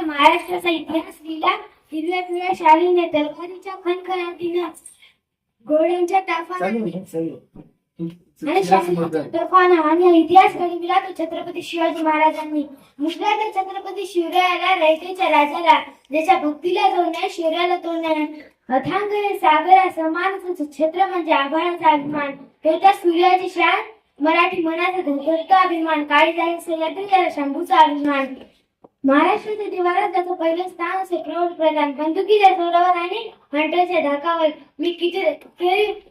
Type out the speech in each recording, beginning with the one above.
महाराष्ट्राचा इतिहास लिहिला. हिरव्या पिवळ्या शालीने तलवारीच्या खणखणाटीनं घोड्यांच्या ताफानं आणि इतिहास घडविला तो छत्रपती शिवाजी महाराजांनी छत्रपती शिवरायाला रयतेच्या राजाला ज्याच्या भक्तीला जोडण्या शौर्याला तोडण्या अथांग हे सागरा समान क्षेत्र म्हणजे आभाळाचा अभिमान. तेवढ्या सूर्याची शान मराठी मनाचा धोकरता अभिमान. काळी जाईल शंभूचा अभिमान. महाराष्ट्राच्या दिवारात त्याचं पहिलं स्थान असे प्रौढ प्रधान बंदुकीच्या जोरावर आणि हंटरच्या धाकावर मी किती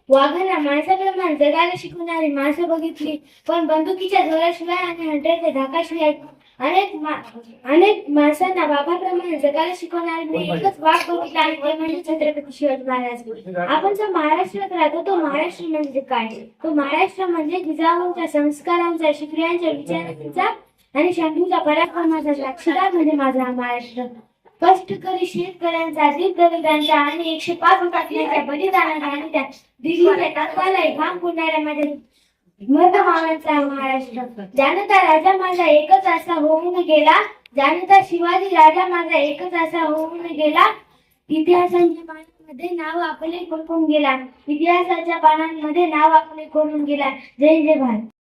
वाघांना माणसाप्रमाणे जगायला शिकवणारी माणसं बघितली. पण बंदुकीच्या जोराशिवाय आणि हंटरच्या धाकाशिवाय अनेक मा- अनेक माणसांना बाबाप्रमाणे जगायला शिकवणारे मी एकच वाघ बघितला आणि ते म्हणजे छत्रपती शिवाजी महाराज. आपण जो महाराष्ट्रात राहतो तो महाराष्ट्र म्हणजे काय? तो महाराष्ट्र म्हणजे जिजाऊंच्या संस्कारांचा शिकऱ्यांच्या विचारांचा आणि शंभूच्या पराक्रमाचा साक्षीदार म्हणजे माझा महाराष्ट्र कष्टकरी शेतकऱ्यांचा दीपदलितांचा आणि एकशे पाच हुतात्म्यांच्या बलिदानाचा आणि त्या दिल्लीच्या तत्वालाही घाम पुरणाऱ्या माझ्या महाराष्ट्र. जाणता राजा माझा एकच असा होऊन गेला. जाणता शिवाजी राजा माझा एकच असा होऊन गेला. इतिहासांच्या पानांमध्ये नाव आपले कोकून गेला? इतिहासाच्या पानांमध्ये नाव आपले कोरून गेला? जय जय भारत.